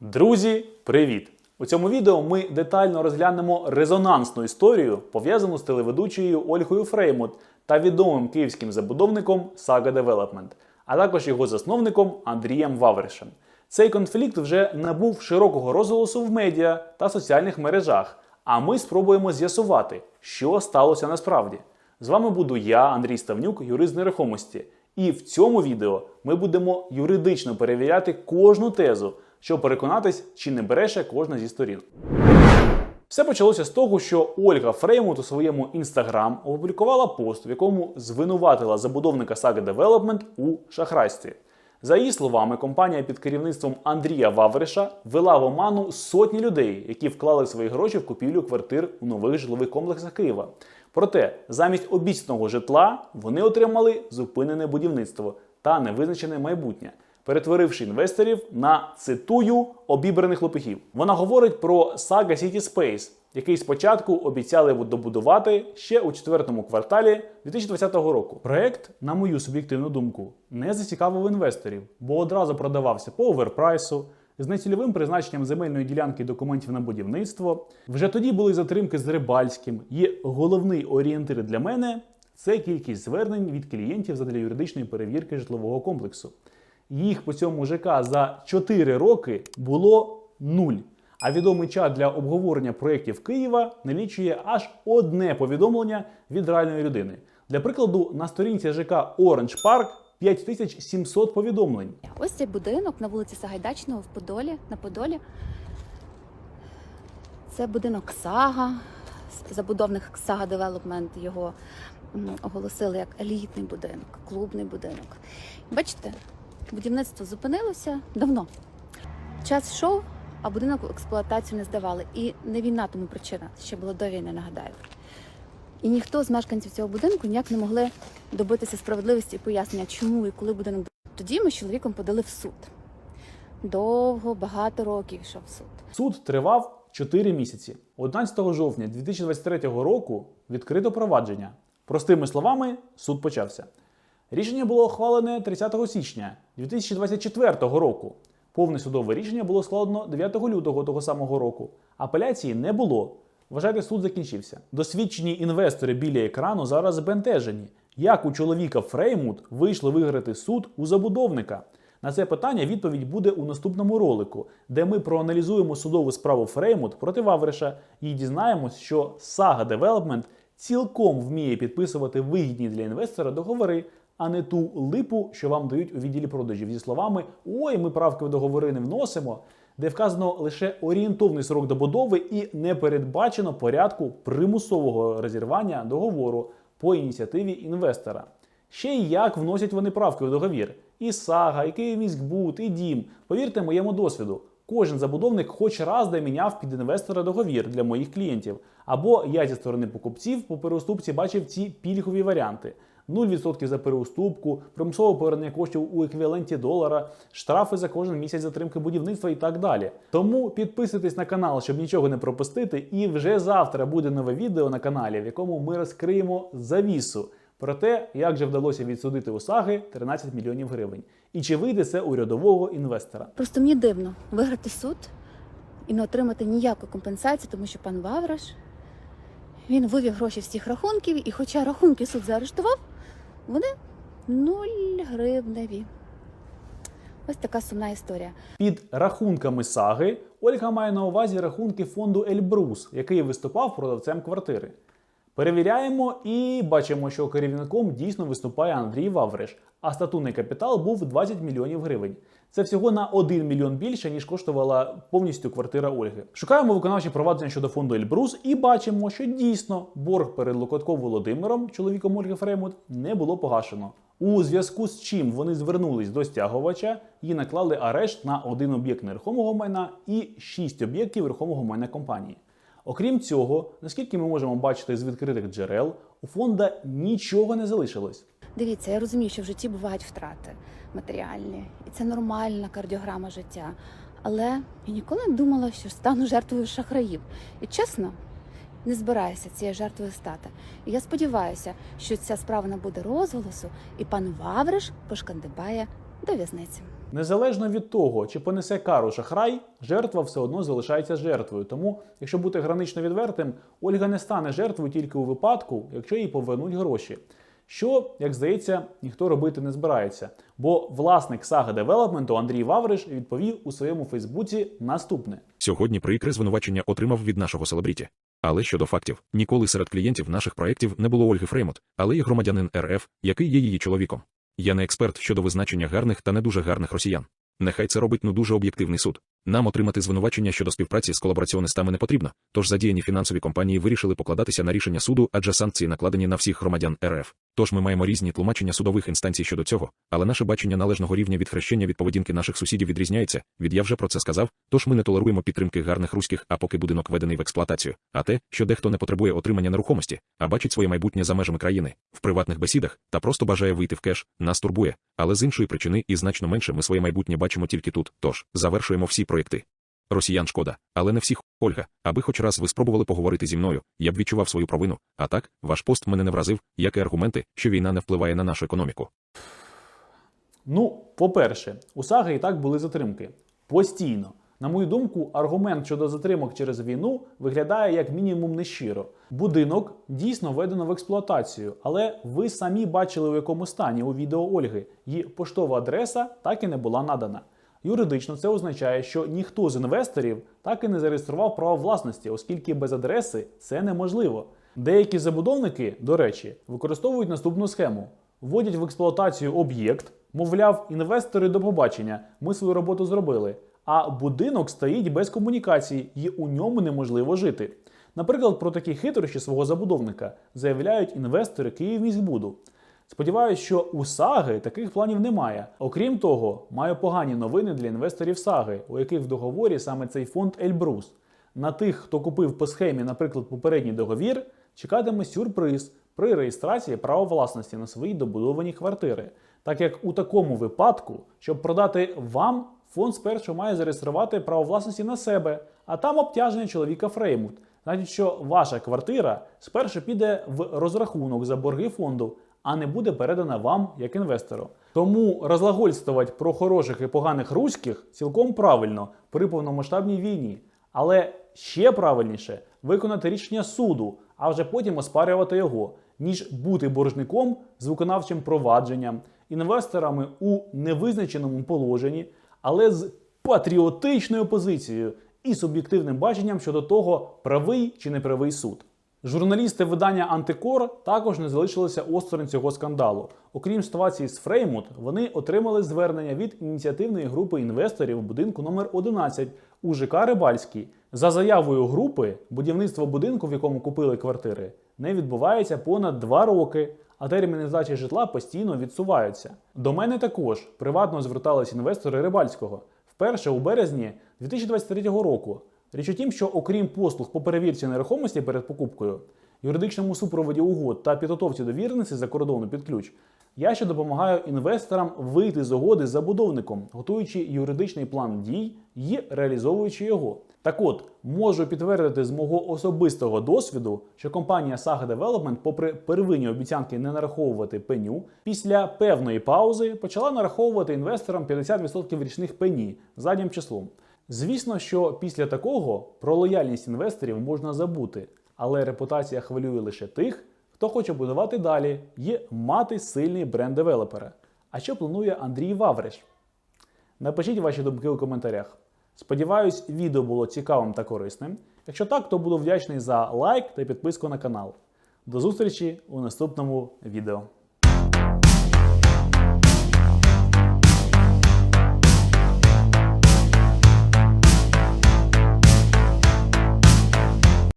Друзі, привіт! У цьому відео ми детально розглянемо резонансну історію, пов'язану з телеведучою Ольгою Фреймут та відомим київським забудовником Saga Development, а також його засновником Андрієм Вавришем. Цей конфлікт вже набув широкого розголосу в медіа та соціальних мережах. А ми спробуємо з'ясувати, що сталося насправді. З вами буду я, Андрій Ставнюк, юрист нерухомості. І в цьому відео ми будемо юридично перевіряти кожну тезу, щоб переконатись, чи не бреше кожна зі сторін. Все почалося з того, що Ольга Фреймут у своєму інстаграм опублікувала пост, в якому звинуватила забудовника Saga Development у шахрайстві. За її словами, компанія під керівництвом Андрія Вавриша вела в оману сотні людей, які вклали свої гроші в купівлю квартир у нових житлових комплексах Києва. Проте, замість обіцяного житла вони отримали зупинене будівництво та невизначене майбутнє, перетворивши інвесторів на цитую обібраних лопихів. Вона говорить про Saga City Space, який спочатку обіцяли добудувати ще у четвертому кварталі 2020 року. Проект, на мою суб'єктивну думку, не зацікавив інвесторів, бо одразу продавався по оверпрайсу. З нецільовим призначенням земельної ділянки документів на будівництво вже тоді були затримки з Рибальським. Є головний орієнтир для мене це кількість звернень від клієнтів задля юридичної перевірки житлового комплексу. Їх по цьому ЖК за 4 роки було нуль. А відомий чат для обговорення проєктів Києва налічує аж одне повідомлення від реальної людини. Для прикладу, на сторінці ЖК Orange Park 5700 повідомлень. Ось цей будинок на вулиці Сагайдачного в Подолі, на Подолі. Це будинок Сага. Забудовник Сага Девелопмент його оголосили як елітний будинок, клубний будинок. Бачите, будівництво зупинилося давно. Час йшов, а будинок в експлуатацію не здавали. І не війна тому причина, ще було до війни, нагадаю. І ніхто з мешканців цього будинку ніяк не могли добитися справедливості і пояснення, чому і коли будинок. Тоді ми з чоловіком подали в суд. Довго, багато років йшов суд. Суд тривав 4 місяці. 11 жовтня 2023 року відкрито провадження. Простими словами, суд почався. Рішення було ухвалене 30 січня 2024 року. Повне судове рішення було складено 9 лютого того самого року. Апеляції не було. Вважайте, суд закінчився. Досвідчені інвестори біля екрану зараз збентежені. Як у чоловіка Фреймут вийшло виграти суд у забудовника? На це питання відповідь буде у наступному ролику, де ми проаналізуємо судову справу Фреймут проти Вавриша і дізнаємось, що Saga Development цілком вміє підписувати вигідні для інвестора договори, а не ту липу, що вам дають у відділі продажів зі словами Ой, ми правки в договори не вносимо, де вказано лише орієнтовний срок добудови і не передбачено порядку примусового розірвання договору по ініціативі інвестора. Ще й як вносять вони правки в договір. І Сага, і Київміськбуд, і Дім. Повірте моєму досвіду. Кожен забудовник хоч раз де міняв під інвестора договір для моїх клієнтів. Або я зі сторони покупців по переуступці бачив ці пільгові варіанти. 0% за переуступку, примусове повернення коштів у еквіваленті долара, штрафи за кожен місяць затримки будівництва і так далі. Тому підписуйтесь на канал, щоб нічого не пропустити. І вже завтра буде нове відео на каналі, в якому ми розкриємо завісу про те, як же вдалося відсудити у Саги 13 мільйонів гривень. І чи вийде це у рядового інвестора? Просто мені дивно виграти суд і не отримати ніякої компенсації, тому що пан Вавраш він вивів гроші з всіх рахунків, і хоча рахунки суд заарештував, вони нуль гривневі. Ось така сумна історія. Під рахунками Саги Ольга має на увазі рахунки фонду Ельбрус, який виступав продавцем квартири. Перевіряємо і бачимо, що керівником дійсно виступає Андрій Вавриш, а статутний капітал був 20 мільйонів гривень. Це всього на 1 мільйон більше, ніж коштувала повністю квартира Ольги. Шукаємо виконавчі провадження щодо фонду Ельбрус і бачимо, що дійсно борг перед Локотко Володимиром, чоловіком Ольги Фремут, не було погашено. У зв'язку з чим вони звернулись до стягувача і наклали арешт на один об'єкт нерухомого майна і 6 об'єктів нерухомого майна компанії. Окрім цього, наскільки ми можемо бачити з відкритих джерел, у фонда нічого не залишилось. Дивіться, я розумію, що в житті бувають втрати матеріальні, і це нормальна кардіограма життя. Але я ніколи не думала, що стану жертвою шахраїв. І чесно, не збираюся цією жертвою стати. І я сподіваюся, що ця справа набуде розголосу, і пан Вавриш пошкандибає до в'язниці. Незалежно від того, чи понесе кару шахрай, жертва все одно залишається жертвою. Тому, якщо бути гранично відвертим, Ольга не стане жертвою тільки у випадку, якщо їй повернуть гроші. Що, як здається, ніхто робити не збирається. Бо власник сага девелопменту Андрій Вавриш відповів у своєму Фейсбуці наступне: Сьогодні прикре звинувачення отримав від нашого селебріті. Але щодо фактів, ніколи серед клієнтів наших проєктів не було Ольги Фреймут, але є громадянин РФ, який є її чоловіком. Я не експерт щодо визначення гарних та не дуже гарних росіян. Нехай це робить ну дуже об'єктивний суд. Нам отримати звинувачення щодо співпраці з колабораціонистами не потрібно, тож задіяні фінансові компанії вирішили покладатися на рішення суду, адже санкції накладені на всіх громадян РФ. Тож ми маємо різні тлумачення судових інстанцій щодо цього, але наше бачення належного рівня від хрещення від поведінки наших сусідів відрізняється. Від я вже про це сказав. Тож ми не толеруємо підтримки гарних руських, а поки будинок введений в експлуатацію. А те, що дехто не потребує отримання нерухомості, а бачить своє майбутнє за межами країни, в приватних бесідах та просто бажає вийти в кеш, нас турбує. Але з іншої причини і значно менше ми своє майбутнє бачимо тільки тут. Тож завершуємо всі проєкти. Росіян шкода, але не всіх, Ольга, аби хоч раз ви спробували поговорити зі мною, я б відчував свою провину. А так, ваш пост мене не вразив, як і аргументи, що війна не впливає на нашу економіку. Ну, по-перше, у Саги і так були затримки. Постійно. На мою думку, аргумент щодо затримок через війну виглядає як мінімум нещиро. Будинок дійсно введено в експлуатацію, але ви самі бачили, у якому стані у відео Ольги. Її поштова адреса так і не була надана. Юридично це означає, що ніхто з інвесторів так і не зареєстрував право власності, оскільки без адреси це неможливо. Деякі забудовники, до речі, використовують наступну схему: вводять в експлуатацію об'єкт, мовляв, інвестори до побачення, ми свою роботу зробили. А будинок стоїть без комунікації і у ньому неможливо жити. Наприклад, про такі хитрощі свого забудовника заявляють інвестори Київміськбуду. Сподіваюсь, що у Саги таких планів немає. Окрім того, маю погані новини для інвесторів Саги, у яких в договорі саме цей фонд Ельбрус. На тих, хто купив по схемі, наприклад, попередній договір, чекатиме сюрприз при реєстрації права власності на свої добудовані квартири. Так як у такому випадку, щоб продати вам, фонд спершу має зареєструвати право власності на себе, а там обтяження чоловіка Фреймут. Значить, що ваша квартира спершу піде в розрахунок за борги фонду, а не буде передана вам як інвестору. Тому розлагольствувати про хороших і поганих руських цілком правильно при повномасштабній війні. Але ще правильніше виконати рішення суду, а вже потім оспарювати його, ніж бути боржником з виконавчим провадженням, інвесторами у невизначеному положенні, але з патріотичною позицією і суб'єктивним баченням щодо того, правий чи неправий суд. Журналісти видання Антикор також не залишилися осторонь цього скандалу. Окрім ситуації з Фреймут, вони отримали звернення від ініціативної групи інвесторів будинку номер 11 у ЖК Рибальський. За заявою групи, будівництво будинку, в якому купили квартири, не відбувається понад два роки, а терміни здачі житла постійно відсуваються. До мене також приватно звертались інвестори Рибальського вперше у березні 2023 року. Річ у тім, що окрім послуг по перевірці нерухомості перед покупкою, юридичному супроводі угод та підготовці довіреності за кордону під ключ, я ще допомагаю інвесторам вийти з угоди з забудовником, готуючи юридичний план дій і реалізовуючи його. Так от, можу підтвердити з мого особистого досвіду, що компанія Saga Development, попри первинні обіцянки не нараховувати пеню, після певної паузи почала нараховувати інвесторам 50% річних пені заднім числом. Звісно, що після такого про лояльність інвесторів можна забути, але репутація хвилює лише тих, хто хоче будувати далі і мати сильний бренд девелопера. А що планує Андрій Вавриш? Напишіть ваші думки у коментарях. Сподіваюсь, відео було цікавим та корисним. Якщо так, то буду вдячний за лайк та підписку на канал. До зустрічі у наступному відео.